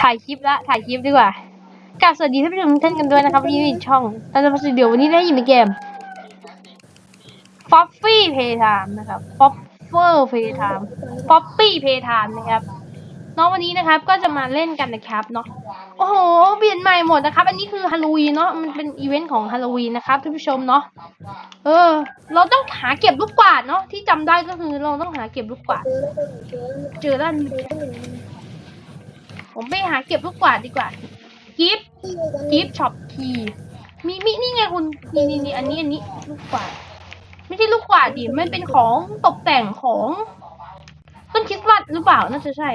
ถ่ายคลิปละถ่ายคลิปดีกว่ากราบสวัสดีท่านผู้ชมทุกท่านกันด้วยนะครับวันนี้อยู่ช่องเราจะมาสตูดิโอวันนี้ได้ยู่ในเกม f o f f y Playtime นะครับ f o f f e r Playtime f o f f y Playtime นะครับน้องวันนี้นะครับก็จะมาเล่นกันนะครับเนาะโอ้โหเปลี่ยนใหม่หมดนะครับ อันนี้คือฮาโลวีนเนาะมันเป็นอีเวนต์ของฮาโลวีนนะครับท่านผู้ชมเนาะเออ เราต้องหาเก็บลูกกวาดเนาะที่จำได้ก็คือเราต้องหาเก็บลูกกวาดเจอแล้ว ผมไปหาเก็บลูกกวาดดีกว่า กิฟต์กิฟต์ช็อปคีมีมีนี่ไงคุณนี่นี่นี่อันนี้อันนี้ลูกกวาด ไม่ใช่ลูกกวาดดิมันเป็นของตกแต่งของต้นคริสต์มาสหรือเปล่าน่าจะใช่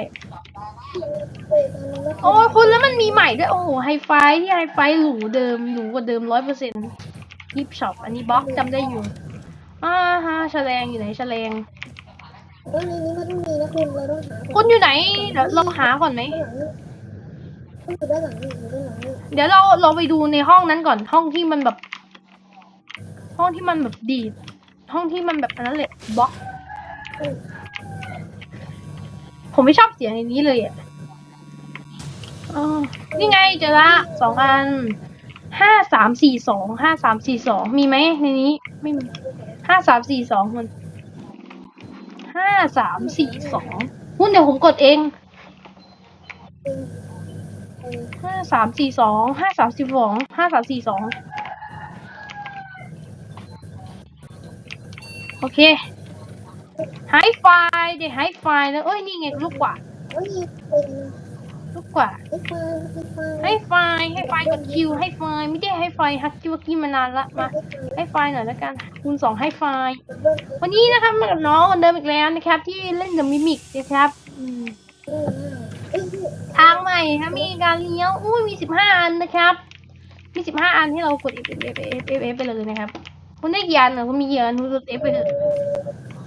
โอ้ยคุณแล้วมันมีใหม่ด้วย โอ้โหไฮไฟที่ไฮไฟหรูเดิมหรูกว่าเดิมร้อยเปอร์เซ็นต์กิฟต์ช็อปอันนี้บล็อกจำได้อยู่อ่าฮะแฉลงอยู่ไหนแฉลง เออในนี้มันต้องมีนะคุณเราต้องหาคุณอยู่ไหนเดี๋ยวเราหาก่อนไหม ด้านหลังนี่ต้องอยู่ด้านหลังนี่อยู่ด้านหลังนี่เดี๋ยวเราเราไปดูในห้องนั้นก่อนห้องที่มันแบบ ห้องที่มันแบบดีดห้องที่มันแบบอันนั้นเลยบล็อกผมไม่ชอบเสียงในนี้เลยอะอ๋อนี่ไงเจอละสองอันห้าสามสี่สองห้าสามสี่สองมีไหมในนี้ ไม่มีห้าสามสี่สองมัน ห้าสามสี่สองหุ้นเดี๋ยวผมกดเองห้าสามสี่สองห้าสามสิบสองห้าสามสี่สองโอเคไฮไฟเดี๋ยวไฮไฟแล้วเอ้ย นี่ไงลูกกว่าเอ้ยเป็น ลูกกว่าดไอ้ไฟไอ้ไฟไฮไฟไฮไฟกดคิวไฮไฟไม่ได้ไฮไฟฮักกิวกี้มานานละมาไฮไฟหน่อยแล้วกันคูณสองไฮไฟวันนี้นะครับมากับน้องคนเดิมอีกแล้วนะครับ ที่เล่นกับมิมิกนะครับอืมทางใหม่ครับมีการเลี้ยวอุ้ยมีสิบห้าอันนะครับ มีสิบห้าอันให้เรากด F F F F F F ไปเลยนะครับ คุณได้กี่อันเหรอคุณมีกี่อันคุณกด F ไปเลย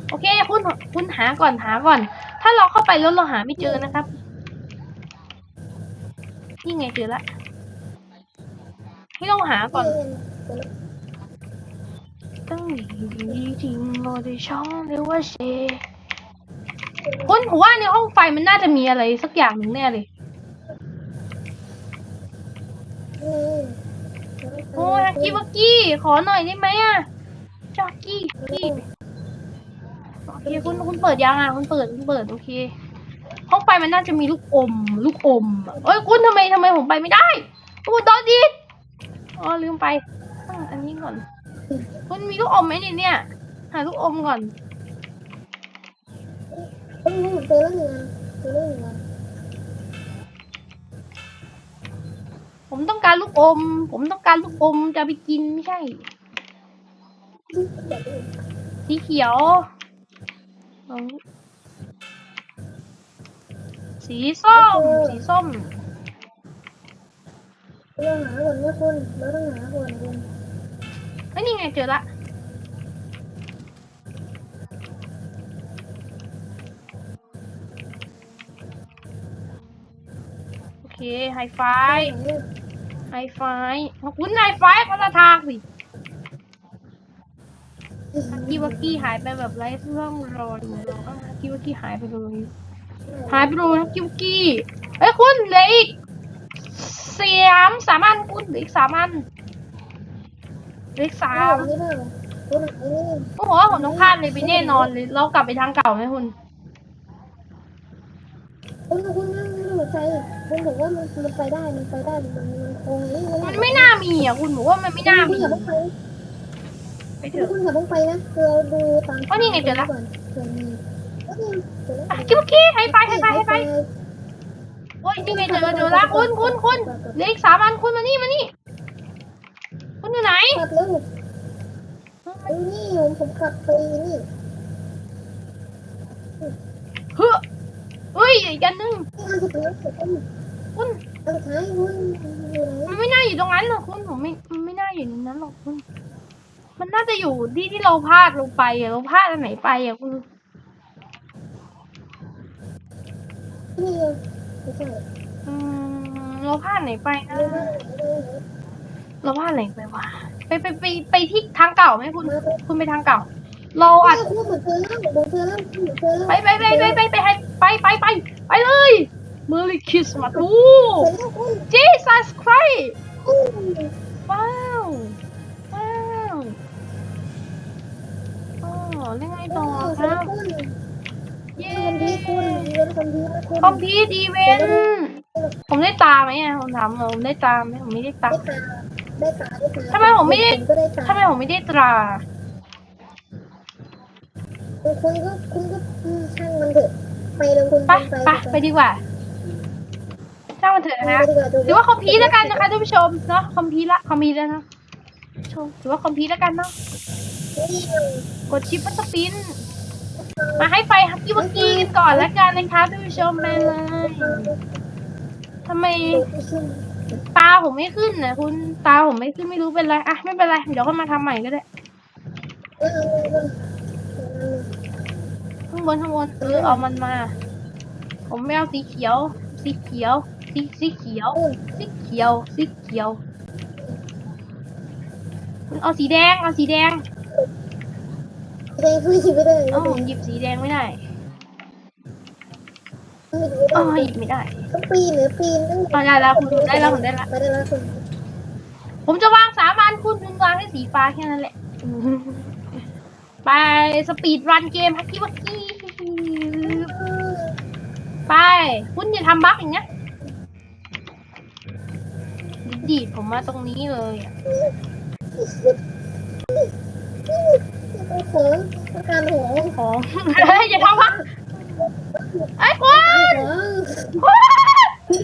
โอเคคุณคุณหาก่อนหาก่อน ถ้าเราเข้าไปแล้วเราหาไม่เจอนะครับ นี่ไงเจอละให้เราหาก่อนต้องมีดีจริงโมดิช่องเรียกว่าเชคุณผมว่าในห้องไฟมันน่าจะมีอะไรสักอย่างหนึ่งแน่เลยโอ้ยฮักกี้วักกี้ ขอหน่อยได้ไหมอะจ็อกกี้กี้โอเคคุณคุณเปิดยังอะคุณเปิดคุณเปิดโอเค ห้องไฟมันน่าจะมีลูกอม ลูกอมอะเอ้ยคุณทำไมทำไมผมไปไม่ได้โอ้ดอดีอ๋อลืมไปอันนี้ก่อน คุณมีลูกอมไหมเนี่ยเนี่ยหาลูกอมก่อนเอ้ยเจอแล้วหนึ่งเจอแล้วหนึ่งผมต้องการลูกอม ผมต้องการลูกอมจะไปกินไม่ใช่ สีเขียวเอ สีส้ม สีส้ม เราหาก่อนนะคุณเราต้องหาก่อนคุณเอ้ยนี่ไงเจอละโอเคไฮไฟไฮไฟคุณไฮไฟคนละทางสิฮักกี้วักกี้หายไปแบบไร้ร่องรอยฮักกี้วักกี้หายไปเลย หายไปเลยฮักกี้วักกี้เอ้ยคุณเหลืออีกสามสามอันคุณเหลืออีกสามอันเหลืออีกสาสามมนี่เปล่าคุณไอ้นี่โอ้โหผมต้องพลาดเลยไปแน่นอนเลยเรากลับไปทางเก่าไหมคุณคุณคุณนั่งนั่งหัวใจคุณบอกว่ามันมันไปได้มันไปได้มันมันคงนี่มันไม่น่ามีอะคุณบอกว่ามันไม่น่าคุมีณอย่าเพิ่งไปไปเถอะคุณอย่าเพิ่งไปนะเราดูตามอ๋อนี่ไงเจอละก่อนเผื่อมีเอ้ยเจอแล้ว อะกิ๊บกี้ให้ไปให้ไปให้ไปโอ้ยนี่ไงเจอเจอละคุณคุณคุณเหลืออีกสามอันคุณมานี่มานี่ คุณอยู่ไหนขับเร็วไอ้นี่ผมผมขับไปนี่เฮ้อเฮ้ยอีกอันนึงนี่อันสุดท้ายสุดท้ายคุณอันสุดท้ายคุณอยู่ไหนมันไม่น่าอยู่ตรงนั้นหรอกคุณผมไม่มันไม่น่าอยู่ในนั้นหรอกคุณ มันน่าจะอยู่ที่ที่เราพลาดลงไปอะเราพลาดอันไหนไปอะคุณ นี่ไม่ใช่อืมเราพลาดไหนไปนะไม่ใช่เราพลาดไหนไปวะไปไปไปไปที่ทางเก่าไหมคุณคุณไปทางเก่า เราอัดดคุณเหมือนเจอแล้วเหมือนเจอแล้วเหมือนเจอแล้วไปไปไปไปไปไปให้ไปไปไปไปเลย Merry Christmas โอ้เห็นแล้วคุณ คนดีนะคุณคอมพิวต์อีเวนต์ผมได้ตาไหมอะผมถามหน่อยผมได้ตาไหมผมไม่ได้ตา ได้ตาได้ตาได้ตาทำไมผมไม่ได้ก็ได้ตาทำไมผมไม่ได้ตราคุณก็คุณก็ช่างมันเถอะไปเลยคุณไปไปไปดีกว่าช่างมันเถอะนะไปดีกว่าดูถือว่าคอมพิวต์แล้วกันนะคะท่านผู้ชมเนาะคอมพิวต์ละคอมพิวต์แล้วเนาะชมถือว่าคอมพิวต์แล้วกันเนาะนี่กดชิปมัสปิน มาให้ไฟฮักกี้วักกี้กันก่อนล้วกันนะคะท่านผู้ชมไปเลยทำไมตาผมไม่ขึ้นนะคุณตาผมไม่ขึ้นไม่รู้เป็นไรอะไม่เป็นไรเดี๋ยวก็มาทำใหม่ก็ได้ข้างบนข้างบนเออเอามันมา ผมไม่เอาสีเขียว สีเขียว สีสีเขียว สีเขียว สีเขียวคุณเอาสีแดง เอาสีแดง แดงคือชีวิตเลยเอ้าผมหยิบสีแดงไม่ได้อ๋อหยิบไม่ได้ต้องปีนหรือปีนต้องอ๋อได้แล้วคุณได้แล้วผมได้แล้วไปได้แล้วคุณผมจะวางสามอันคุณคุณวางให้สีฟ้าแค่นั้นแหละ ไปสปีดรันเกมฮักกี้วักกี้ไป คุณอย่าทำบั๊กอย่างเงี้ยดีดผมมาตรงนี้เลยอะ ของการของของอย่าทำบั๊กไอ้คุณ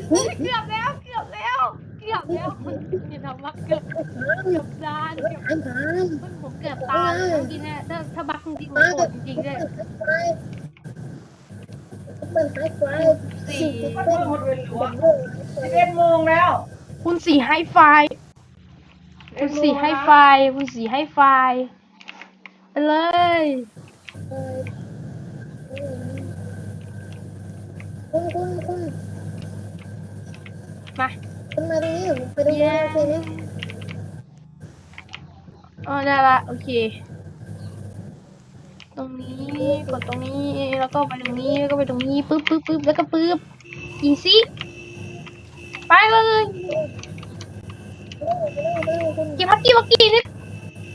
คุณเกือบแล้วเกือบแล้วเกือบแล้วคุณอย่าทำบั๊กเกือบเกือบดานเกือบอันตายคุณผมเกือบตายเลยเมื่อกี้เนี่ยถ้าถ้าบักจริงๆผมโกรธจริงๆเลยเปิดไฟไฟสี่สิบเอ็ดโมงแล้ว คุณสี่ให้ไฟคุณสี่ให้ไฟคุณสี่ให้ไฟ ไปเลยคุณคุณคุณมาคุณมาตรงนี้ผมไปตรงนี้โอเคไหมอ๋อได้ละโอเค ตรงนี้กดตรงนี้แล้วก็ไปตรงนี้แล้วก็ไปตรงนี้ปึ๊บปึ๊บปึ๊บแล้วก็ปึ๊บยิงสิไปเลยเกมฮักกี้วักกี้นี่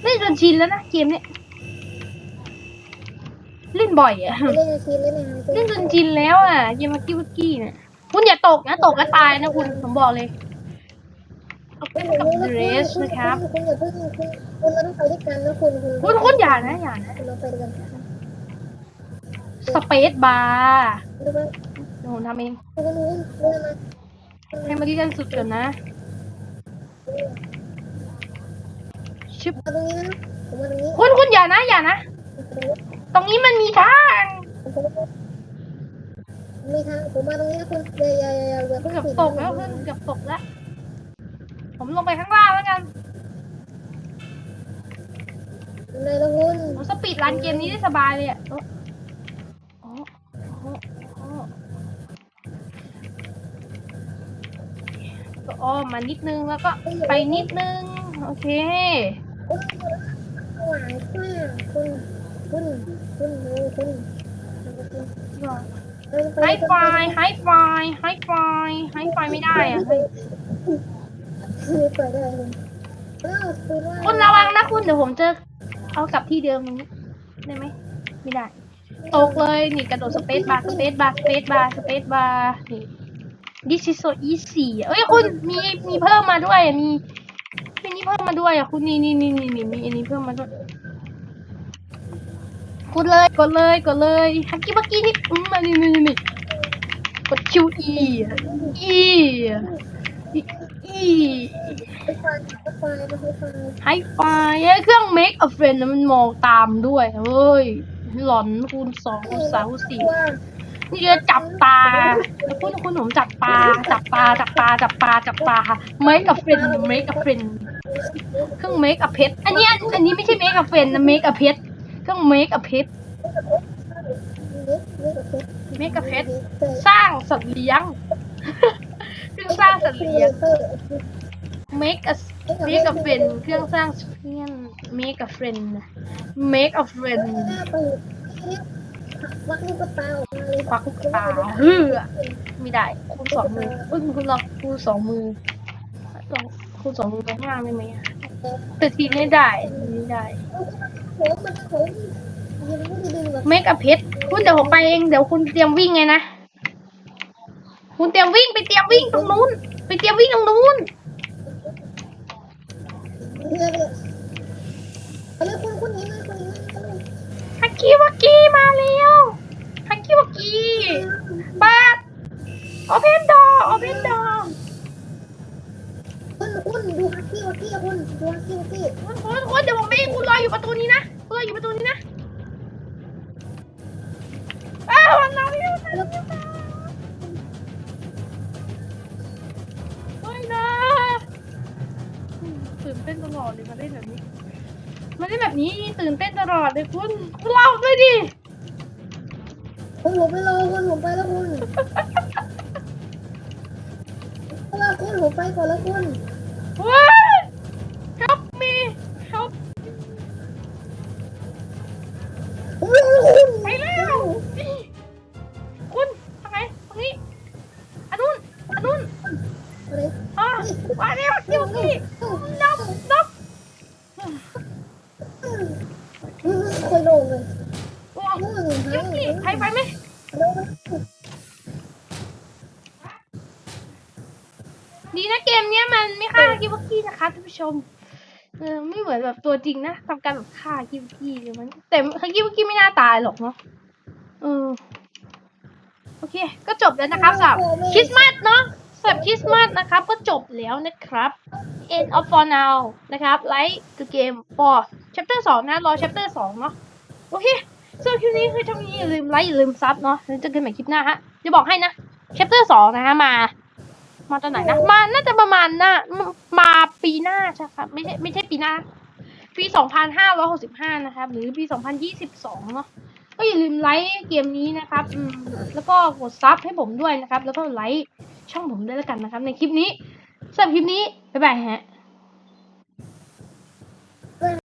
เล่นจนชินแล้วนะเกมเนี้ย เล่นบ่อยอะเล่นชีเล่นอะไรเล่นจนชินแล้วอะเกมฮักกี้วักกี้เนี่ยคุณอย่าตกนะ ตกก็ตายนะคุณผมบอกเลยคุณอย่าเพิ่งคุณคุณเราต้องไปด้วยกันนะคุณคุณคุณอย่านะอย่านะคุณเราไปด้วยกันสเปซบาร์ดูว่าเดี๋ยวผมทำเองคุณนู้นเดินมาให้มาที่กันสุดก่อนนะชึบมาตรงนี้นะผมมาตรงนี้คุณคุณอย่านะอย่านะ ตรงนี้มันมีทาง มีทางผมมาตรงนี้นะคุณอย่าอย่าอย่าอย่าเกือบตกแล้วเพื่อนเกือบตกแล้ว ผมลงไปข้างล่างแล้วกัน ในละคุณผมสปีดรันเกมนี้ได้สบายเลยอะโอ้โอ้โอ้โอ้ก็อ้อมมานิดนึงแล้วก็ไปนิดนึง โอเคหวานมากคุณ คุณคุณคุณไฮไฟไฮไฟไฮไฟไฮไฟไม่ได้อะไปได้คุณอ้าวคือว่าคุณระวังนะคุณเดี๋ยวผมจะเอากลับที่เดิมตรงนี้ได้ไหมไม่ได้ ตกเลยนี่กระโดดสเปซบาร์สเปซบาร์สเปซบาร์สเปซบาร์นี่ this is so easy เอ้ยคุณมีมีเพิ่มมาด้วยอะมีมีนี่เพิ่มมาด้วยอะคุณนี่นี่นี่นี่มีอันนี้เพิ่มมาด้วย กดเลยกดเลยกดเลยฮักกี้บักกี้นี่อืมมานี่นี่นี่กดคิวอีอีอีไฟไฟไฟไฟไฮไฟเอ้เครื่อง make a friend มันมองตามด้วยเฮ้ยหลอนคูณสองคูณสามคูณสี่นี่จะจับตาแล้วคุณคุณผมจับตาจับตาจับตาจับตาจับตาค่ะ make a friend make a friend เครื่อง make a pet อันนี้อันนี้ไม่ใช่ make a friend นะ make a pet เครื่อง make a pet make a pet สร้างสัตว์เลี้ยงเครื่องสร้างสัตว์เลี้ยง make a make a friend เครื่องสร้างเพื่อน make a friend make a friend หน้าปืนวักลูกกระตาออกมาควักลูกตาเฮือไม่ได้คุณสองมือเอ้ยคุณลองคูณสองมือคูณสองมือตรงข้างได้ไหมอะแต่ทีนี้ได้ทีนี้ได้ โหมันโหยังไม่ได้ดึงหรอกเมกะเพชรคุณเดี๋ยวผมไปเองเดี๋ยวคุณเตรียมวิ่งไงนะ คุณเตรียมวิ่งไปเตรียมวิ่งตรงนู้น ไปเตรียมวิ่งตรงนู้น เรือเลยเอาเลยคุณคุณหนีมาคุณหนีมาเลยฮักกี้วักกี้มาแล้วฮักกี้วักกี้ปิดโอเพนดอโอเพนดอคุณคุณดูฮักกี้ฮักกี้คุณดูฮักกี้ฮักกี้คุณคุณ ตื่นเต้นตลอดเลยมาเล่นแบบนี้มาเล่นแบบนี้ตื่นเต้นตลอดเลยคุณคุณเล่าด้วยดิคุณผมไปรอคุณผมไปแล้วคุณเวลาคุณผมไปก่อนแล้วคุณว้าย help me help ผมรอคุณไปแล้วคุณทางไหนตรงนี้อันนู้นอันนู้นอะไรอ่ามาแล้วเดี๋ยวนี้นับนับ ค่อยลงเลย ว้าว นู่นหนึ่ง เดี๋ยวนี้ใครไปไหมดีนะเกมเนี้ยมันไม่ฆ่ากิวกี้นะคะท่านผู้ ชมเออไม่เหมือนแบบตัวจริงนะทำการแบบฆ่ากิวกี้เลยมันแต่กิวกี้ไม่น่าตายหรอกเนาะเออโอเค ก็จบแล้วนะครับสำหรับคริสต์มาสเนาะสำหรับคริสต์มาสนะครับ ก็จบแล้วนะครับ end of for now นะครับ like the game for chapter 2 นะ รอ chapter 2 เนาะโอเคส่วนคลิปนี้คือช่องนี้อย่าลืมไลค์อย่าลืมซับเนาะแล้วเจอกันใหม่คลิปหน้าฮะจะบอกให้นะ chapter 2 นะฮะมา มาตอนไหนนะ มาน่าจะประมาณหน้ามาปีหน้าใช่ครับไม่ใช่ไม่ใช่ปีหน้า ปี2565นะครับ หรือปี2022เนาะก็อย่าลืมไลค์เกมนี้นะครับแล้วก็กดซับให้ผมด้วยนะครับ แล้วก็ไลค์ช่องผมด้วยแล้วกันนะครับ ในคลิปนี้สำหรับคลิปนี้ บ๊ายบายฮะ